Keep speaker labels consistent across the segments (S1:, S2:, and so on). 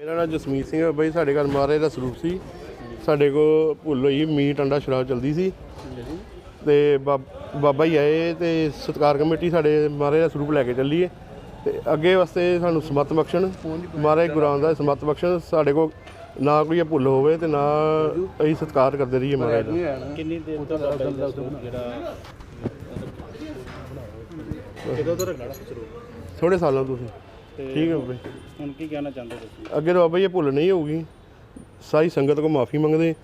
S1: ਮੇਰਾ ਨਾਮ ਜਸਮੀਤ ਸਿੰਘ ਹੈ ਬਾਈ ਸਾਡੇ ਘਰ ਮਹਾਰਾਜ ਦਾ ਸਰੂਪ ਸੀ। ਸਾਡੇ ਕੋ ਭੁੱਲ ਹੋਈ ਮੀਟ ਅੰਡਾ ਸ਼ਰਾਬ ਚਲਦੀ ਸੀ। ਤੇ ਬਾਬ- ਜੀ ਆਏ ਤੇ ਸਤਕਾਰ ਕਮੇਟੀ ਸਾਡੇ ਮਹਾਰਾਜ ਦਾ ਸਰੂਪ ਲੈ ਕੇ ਚੱਲੀਏ ਤੇ ਅੱਗੇ ਵਾਸਤੇ ਸਾਨੂੰ ਸਮਤ ਬਖਸ਼ਣ। ਮਹਾਰਾਜ ਗੁਰੂ ਰਾਮਦਾਸ ਸਮਤ ਬਖਸ਼ਣ। ਸਾਡੇ ਕੋ ਨਾ ਕੋਈ ਇਹ ਭੁੱਲ ਹੋਵੇ ਤੇ ਨਾ ਅਸੀਂ ਸਤਕਾਰ ਕਰਦੇ ਰਹੀਏ ਮਹਾਰਾਜ ਦਾ।
S2: ਕਿੰਨੀ ਦੇਰ ਤੋਂ ਦਾ ਜਿਹੜਾ ਕਿਦੋਂ ਤੋਂ ਰੱਖਣਾ ਸਰੂਪ
S1: ਥੋੜੇ ਸਾਲਾਂ ਤੋਂ ਸੀ। ਠੀਕ ਹੈ ਬਾਈ।
S2: ਹੁਣ ਕੀ ਕਹਿਣਾ ਚਾਹੁੰਦੇ ਤੁਸੀਂ?
S1: ਅੱਗੇ ਤੋਂ ਬਾਬਾ ਜੀ ਇਹ ਭੁੱਲ ਨਹੀਂ ਹੋਊਗੀ। ਸਾਰੀ ਸੰਗਤ ਕੋ ਮਾਫੀ ਮੰਗਦੇ।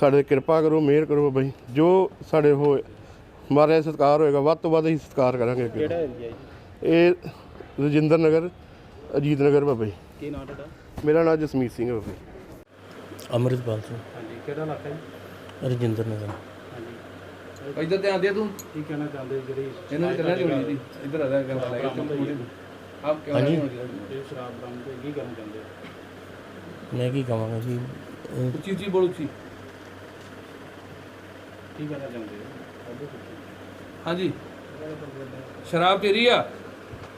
S1: ਸਾਡੇ ਤੇ ਕਿਰਪਾ ਕਰੋ ਮਿਹਰ ਕਰੋ ਬਾਬਾ ਜੀ। ਜੋ ਸਾਡੇ ਹੋਏ ਦਾ ਸਤਿਕਾਰ ਹੋਏਗਾ ਵੱਧ ਤੋਂ ਵੱਧ ਅਸੀਂ ਸਤਿਕਾਰ ਕਰਾਂਗੇ ਅੱਗੇ।
S2: ਕਿਹੜਾ ਏਰੀਆ ਜੀ?
S1: ਇਹ ਰਜਿੰਦਰ ਨਗਰ ਅਜੀਤ ਨਗਰ ਬਾਬਾ ਜੀ।
S2: ਕੀ ਨਾਮ ਤੁਹਾਡਾ?
S1: ਮੇਰਾ ਨਾਮ ਜਸਮੀਤ ਸਿੰਘ ਹੈ ਬਾਬਾ ਜੀ।
S3: ਅੰਮ੍ਰਿਤਪਾਲ ਸਿੰਘ।
S2: ਹਾਂਜੀ ਕਿਹੜਾ ਇਲਾਕਾ ਜੀ?
S3: ਰਜਿੰਦਰ ਨਗਰ।
S2: ਹਾਂਜੀ।
S4: ਇੱਧਰ ਧਿਆਨ ਦੇ ਤੂੰ।
S2: ਕੀ ਕਹਿਣਾ ਚਾਹੁੰਦੇ ਜਿਹੜੀ
S4: ਇਹਨਾਂ ਦੀ ਦੀ ਹੋਣੀ ਦੀ ਇੱਧਰ ਆ ਜਾ ਕੇ ਲੈ ਕੇ ਆਪ ਕਿਉਂ
S2: ਸ਼ਰਾਬ ਕੀ ਚਾਹੁੰਦੇ ਹੋ?
S3: ਮੈਂ ਕੀ ਕਹਾਂਗਾ ਜੀ? ਇਹ
S4: ਉੱਚੀ ਉੱਚੀ ਬੋਲ ਉੱਚੀ
S2: ਕੀ ਕਹਿਣਾ ਚਾਹੁੰਦੇ ਹੋ? ਅੱਗੇ ਪੁੱਛੋ।
S4: ਹਾਂਜੀ। ਸ਼ਰਾਬ ਤੇਰੀ ਆ?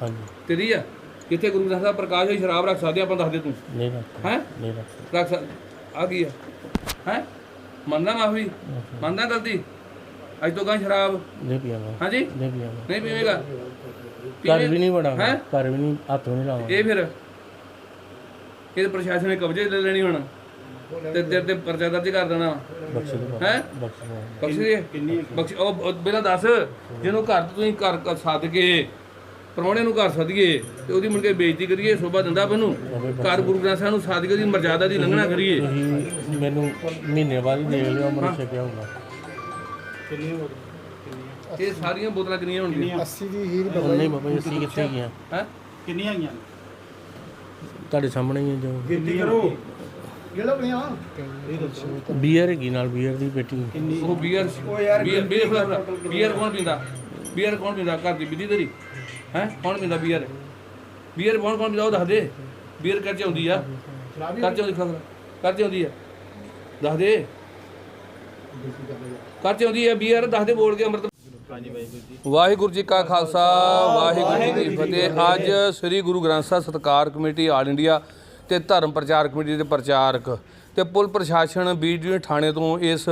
S3: ਹਾਂਜੀ।
S4: ਤੇਰੀ ਆ? ਕਿੱਥੇ ਗੁਰੂ ਗ੍ਰੰਥ ਸਾਹਿਬ ਪ੍ਰਕਾਸ਼ ਹੋਈ? ਸ਼ਰਾਬ ਰੱਖ ਸਕਦੇ ਆਪਾਂ ਦੱਸ ਦੇ ਤੂੰ।
S3: ਨਹੀਂ ਰੱਖਦਾ
S4: ਹੈ?
S3: ਨਹੀਂ ਰੱਖਦਾ
S4: ਰੱਖ ਸਕ ਆ ਕੀ ਆ? ਹੈ? ਮੰਨਦਾ ਮਾਫੀ? ਮੰਨਦਾ ਗਲਤੀ? ਅੱਜ ਤੋਂ ਗਾਂ ਸ਼ਰਾਬ।
S3: ਨਹੀਂ ਪੀਵਾਂਗਾ।
S4: ਹਾਂਜੀ?
S3: ਨਹੀਂ ਪੀਵਾਂਗਾ।
S4: ਨਹੀਂ ਪੀਵੇਂਗਾ?
S3: ਘਰ ਵੀ ਨਹੀਂ ਵੜਾਂਗਾ? ਘਰ ਵੀ ਨਹੀਂ ਹੱਥ ਨਹੀਂ ਲਾਵਾਂਗਾ।
S4: ਇਹ ਫਿਰ ਇਹ ਪ੍ਰਸ਼ਾਸਨ ਨੇ ਕਬਜ਼ੇ ਲੈ ਲੈਣੀ ਹੁਣ। ਤੇ ਤੇਰੇ ਤੇ ਪਰਚਾ ਦਰਜ ਕਰ ਦੇਣਾ।
S3: ਬਖਸ਼ ਦੋ
S4: ਹੈ?
S3: ਬਖਸ਼ ਦੋ
S4: ਬਖਸ਼ ਦੇ।
S2: ਕਿੰਨੀ
S4: ਬਖਸ਼ ਉਹ ਪਹਿਲਾਂ ਦੱਸ ਜਿਹਨੂੰ ਘਰ ਤੋਂ ਤੁਸੀਂ ਘਰ ਸੱਦ ਕੇ ਪ੍ਰਾਹੁਣੇ ਨੂੰ ਘਰ ਸੱਦੀਏ ਤੇ ਉਹਦੀ ਮੁੜ ਕੇ ਬੇਇੱਜ਼ਤੀ ਕਰੀਏ ਸ਼ੋਭਾ ਦਿੰਦਾ ਮੈਨੂੰ ਘਰ ਗੁਰੂ ਗ੍ਰੰਥ ਸਾਹਿਬ ਨੂੰ ਸੱਦ ਕੇ ਉਹਦੀ ਮਰਜ਼ਾਦਾ ਦੀ ਲੰਘਣਾ ਕਰੀਏ।
S3: ਮੈਨੂੰ ਮਹੀਨੇ ਬਾਅਦ ਹੀ ਦੇਖ ਲਿਓ ਮਰ ਛਕਿਆ ਹੋਊਗਾ
S2: ਕਿੰਨੀ ਹੋ ਗਈ
S4: ਇਹ ਸਾਰੀਆਂ ਬੋਤਲਾਂ ਕਿੰਨੀਆਂ ਹੋਣਗੀਆਂ?
S3: ਨਹੀਂ ਬਾਬਾ ਜੀ। ਅਸੀਂ ਕਿੱਥੇ ਗਏ ਹਾਂ?
S4: ਹੈ
S2: ਕਿੰਨੀਆਂ ਆਈਆਂ? ਨੇ
S3: ਤੁਹਾਡੇ ਸਾਹਮਣੇ ਹੀ ਹੈ ਜੋ।
S2: ਗਿਣਤੀ ਕਰੋ?
S3: ਬੀਅਰ ਹੈਗੀ ਨਾਲ ਬੀਅਰ ਦੀ ਪੇਟੀ।
S4: ਉਹ ਬੀਅਰ ਬੀਅਰ ਬੀਅਰ ਬੀਅਰ ਕੌਣ ਪੀਂਦਾ? ਬੀਅਰ ਕੌਣ ਪੀਂਦਾ? ਘਰ ਦੀ ਬਿੱਲੀ ਤੇਰੀ? ਹੈ? ਕੌਣ ਪੀਂਦਾ ਬੀਅਰ? ਬੀਅਰ ਕੌਣ ਕੌਣ ਪੀਂਦਾ? ਉਹ ਦੱਸ ਦੇ। ਬੀਅਰ ਕਰ ਚ ਆਉਂਦੀ ਆ। ਕਰ ਚ ਆਉਂਦੀ ਖਬਰ ਕਰ ਚ ਆਉਂਦੀ ਆ। ਦੱਸ ਦੇ। ਕਰ ਚ ਆਉਂਦੀ ਆ ਬੀਅਰ ਦੱਸ ਦੇ ਬੋਲ ਕੇ ਅੰਮ੍ਰਿਤ
S2: ਹਾਂਜੀ ਵਾਹਿਗੁਰੂ ਜੀ।
S4: ਵਾਹਿਗੁਰੂ ਜੀ ਕਾ ਖਾਲਸਾ ਵਾਹਿਗੁਰੂ ਜੀ ਕੀ ਫਤਿਹ। ਅੱਜ ਸ੍ਰੀ ਗੁਰੂ ਗ੍ਰੰਥ ਸਾਹਿਬ ਸਤਕਾਰ ਕਮੇਟੀ ਆਲ ਇੰਡੀਆ ਤੇ ਧਰਮ ਪ੍ਰਚਾਰ ਕਮੇਟੀ ਦੇ ਪ੍ਰਚਾਰਕ ਤੇ ਪੁਲ ਪ੍ਰਸ਼ਾਸਨ ਬੀਡੀਓ ਥਾਣੇ ਤੋਂ ਇਸ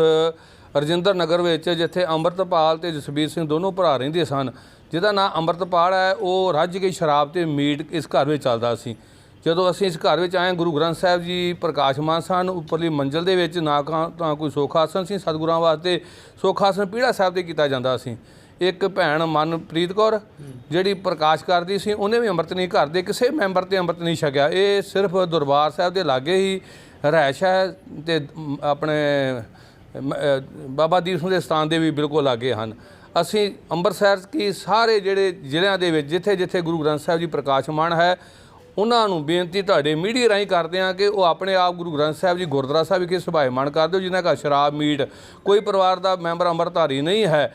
S4: ਰਜਿੰਦਰ ਨਗਰ ਵਿੱਚ ਜਿੱਥੇ ਅੰਮ੍ਰਿਤਪਾਲ ਤੇ ਜਸਬੀਰ ਸਿੰਘ ਦੋਨੋਂ ਭਰਾ ਰਹਿੰਦੇ ਸਨ ਜਿਹਦਾ ਨਾਮ ਅੰਮ੍ਰਿਤਪਾਲ ਹੈ ਉਹ ਰੱਜ ਕੇ ਸ਼ਰਾਬ ਤੇ ਮੀਟ ਇਸ ਘਰ ਵਿੱਚ ਚੱਲਦਾ ਸੀ। ਜਦੋਂ ਅਸੀਂ ਇਸ ਘਰ ਵਿੱਚ ਆਏ, ਗੁਰੂ ਗ੍ਰੰਥ ਸਾਹਿਬ ਜੀ ਪ੍ਰਕਾਸ਼ਮਾਨ ਸਨ, ਉੱਪਰਲੀ ਮੰਜ਼ਲ ਦੇ ਵਿੱਚ ਨਾ ਕਾ- ਤਾਂ ਕੋਈ ਸੁਖਾਸਨ ਸੀ ਸਤਿਗੁਰਾਂ ਵਾਸਤੇ, ਸੁਖਾਸਨ ਪੀੜਾ ਸਾਹਿਬ ਤੇ ਕੀਤਾ ਜਾਂਦਾ ਸੀ। ਇੱਕ ਭੈਣ ਮਨਪ੍ਰੀਤ ਕੌਰ, ਜਿਹੜੀ ਪ੍ਰਕਾਸ਼ ਕਰਦੀ ਸੀ, ਉਹਨੇ ਵੀ ਅੰਮ੍ਰਿਤ ਨਹੀਂ, ਘਰ ਦੇ ਕਿਸੇ ਮੈਂਬਰ ਤੇ ਅੰਮ੍ਰਿਤ ਨਹੀਂ ਛਕਿਆ। ਇਹ ਸਿਰਫ ਦਰਬਾਰ ਸਾਹਿਬ ਦੇ ਲਾਗੇ ਹੀ ਰਹਿਸ਼ ਹੈ ਤੇ ਆਪਣੇ ਬਾਬਾ ਦੀਪ ਸਿੰਘ ਦੇ ਸਥਾਨ ਦੇ ਵੀ ਬਿਲਕੁਲ ਲਾਗੇ ਹਨ। ਅਸੀਂ ਅੰਮ੍ਰਿਤਸਰ ਕੀ ਸਾਰੇ ਜਿਹੜੇ ਜ਼ਿਲ੍ਹਿਆਂ ਦੇ ਵਿੱਚ ਜਿੱਥੇ ਜਿੱਥੇ ਗੁਰੂ ਗ੍ਰੰਥ ਸਾਹਿਬ ਜੀ ਪ੍ਰਕਾਸ਼ਮਾਨ ਹੈ ਉਹਨਾਂ ਨੂੰ ਬੇਨਤੀ ਤੁਹਾਡੇ ਮੀਡੀਆ ਰਾਹੀਂ ਕਰਦੇ ਹਾਂ ਕਿ ਉਹ ਆਪਣੇ ਆਪ ਗੁਰੂ ਗ੍ਰੰਥ ਸਾਹਿਬ ਜੀ, ਗੁਰਦੁਆਰਾ ਸਾਹਿਬ ਵਿਖੇ ਸੁਭਾਇਮਾਨ ਕਰ ਦਿਓ, ਜਿਨ੍ਹਾਂ ਦਾ ਸ਼ਰਾਬ, ਮੀਟ ਕੋਈ ਪਰਿਵਾਰ ਦਾ ਮੈਂਬਰ ਅੰਮ੍ਰਿਤਧਾਰੀ ਨਹੀਂ ਹੈ।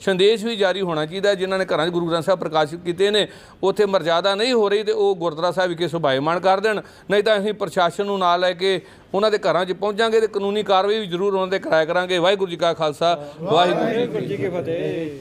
S4: ਸੰਦੇਸ਼ ਵੀ ਜਾਰੀ ਹੋਣਾ ਚਾਹੀਦਾ ਹੈ, ਜਿਨ੍ਹਾਂ ਨੇ ਘਰਾਂ 'ਚ ਗੁਰੂ ਗ੍ਰੰਥ ਸਾਹਿਬ ਪ੍ਰਕਾਸ਼ਿਤ ਕੀਤੇ ਨੇ। ਉੱਥੇ ਮਰਜ਼ਾਦਾ ਨਹੀਂ ਹੋ ਰਹੀ ਤੇ ਉਹ ਗੁਰਦੁਆਰਾ ਸਾਹਿਬ ਵਿਖੇ ਸੁਭਾਇਮਾਨ ਕਰ ਦੇਣ। ਨਹੀਂ ਤਾਂ ਅਸੀਂ ਪ੍ਰਸ਼ਾਸਨ ਨੂੰ ਨਾਲ ਲੈ ਕੇ ਉਹਨਾਂ ਦੇ ਘਰਾਂ 'ਚ ਪਹੁੰਚਾਂਗੇ ਤੇ ਕਾਨੂੰਨੀ ਕਾਰਵਾਈ ਵੀ ਜ਼ਰੂਰ ਉਹਨਾਂ ਦੇ ਕਰਾਇਆ ਕਰਾਂਗੇ। ਵਾਹਿਗੁਰੂ ਜੀ ਕਾ ਖਾਲਸਾ, ਵਾਹਿਗੁਰੂ ਜੀ ਕੀ ਫਤਿਹ।